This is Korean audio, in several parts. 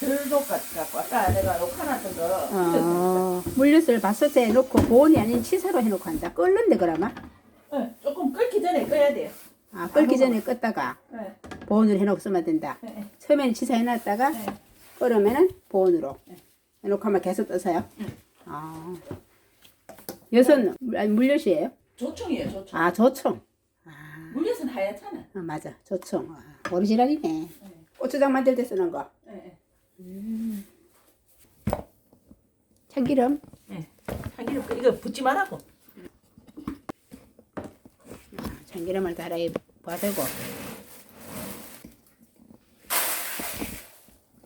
덜 녹았갖고 아까 내가 녹아놨던 거 어, 물엿을 바스트에 넣고 보온이 아닌 치사로 해놓고 한다. 끓는데 그러면? 네, 조금 끓기 전에 꺼야 돼요. 아, 끓기 전에 껐다가 네, 보온을 해놓고 쓰면 된다. 네, 처음에는 치사 해놨다가 네. 끓으면은 보온으로 네. 해놓고 하면 계속 떠서요. 네. 아, 물- 아니, 물엿이에요? 조청이에요, 조청. 아, 조청. 아, 물엿은 하얗잖아. 어, 맞아, 조청. 아, 오리지널이네. 고추장 만들 때 쓰는 거. 네, 네. 참기름. 네. 참기름 그- 이거 붓지 말라고. 아, 참기름을 달아야 봐되고.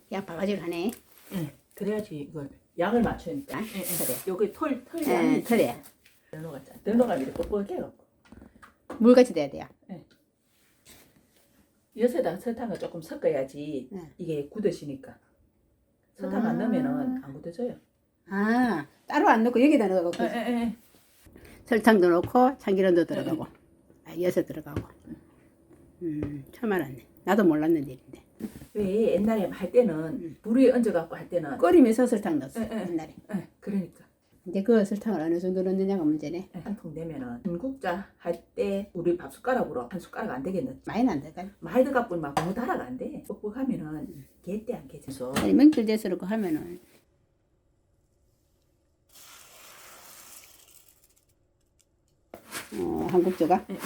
그냥 바가지를 하네. 네. 그래야지 이걸 양을 맞추니까. 아, 네, 네. 그래. 여기 털, 털 예, 양이 그래. 덜 녹으면 이렇게 뻑뻑해요. 물같이 돼야 돼요. 엿에다 설탕을 조금 섞어야지 네. 이게 굳어지니까. 설탕 안 아. 넣으면은 안 굳어져요. 아, 따로 안 넣고 여기다 넣어갖고 예, 설탕도 넣고 참기름도 들어가고 아, 엿에 들어가고. 음, 처음 알았네. 나도 몰랐는 일인데. 왜 옛날에 할 때는 불 위에 얹어갖고 할 때는 끓이면서 설탕 넣었어 예, 예. 옛날에. 예, 그러니까 이제 그 설탕을 어느 정도 넣느냐가 문제네. 한통 되면은 한국자 할 때 우리 밥 숟가락으로 한 숟가락 안 되겠는지 많이 안 들어가. 많이 들어가면 막 너무 달아가 안 돼. 뻑뻑하면은 개때 안 개져서. 아니 명절 돼서 그렇고 하면은. 어, 한국조가 어.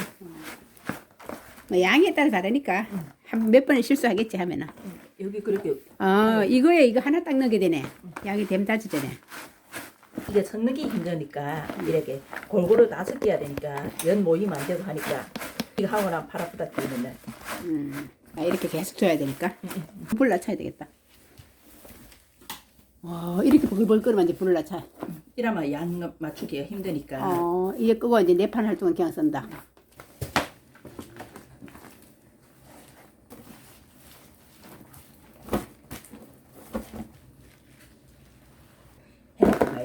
뭐 양에 따라 다르니까 한몇 번은 실수하겠지 하면은. 여기 그렇게 어 이거에 이거 하나 딱 넣게 되네. 양이 됨 다지 되네 이게 섞기 힘드니까 이렇게 골고루 다 섞여야 되니까 연 모이면 안 되고 하니까 이거 하고 나면 팔 아프다 뛰면은 음, 아, 이렇게 계속 줘야 되니까? 불 낮춰야 되겠다. 와 이렇게 벌벌 끓으면 이제 불을 낮춰. 이러면 양 맞추기가 힘드니까. 어 이제 끄고 이제 내판 할 동안 그냥 쓴다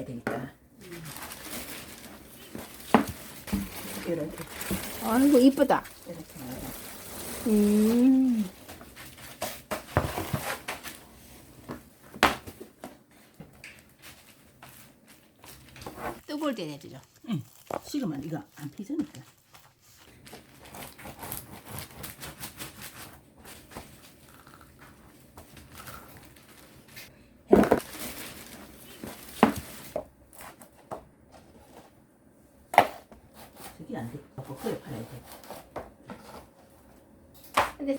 해놓고 가야 되니까 이렇게 아이고 이쁘다 이렇게 음. 뜨거울 때 내주죠. 응. 식으면 이거 안 피서니까 안 돼. 버커에 팔아야 돼. 근데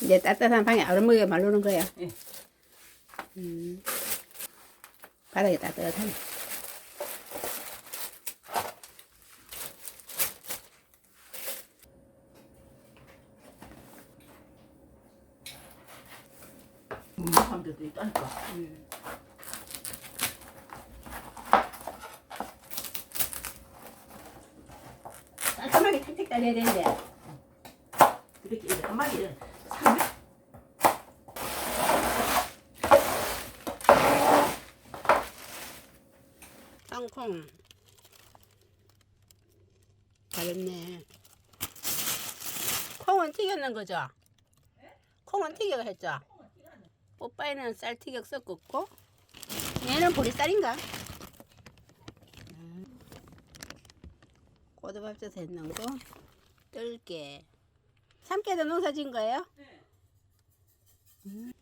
이제 따뜻한 방에 얼음무게 말르는 거야. 예. 음. 바닥이 따뜻하네. 묵묵한 데도 있다니까. 깔끔하게 탁탁 따려야 되는데. 그렇게 한 마리를 땅콩. 잘했네. 콩은 튀겼는 거죠? 콩은 튀겨 했죠? 오빠에는 쌀 튀겨 섞었고, 얘는 보리쌀인가? 음. 고두밥솥 했는 거, 뜰게. 참깨도 농사 진 거예요? 음.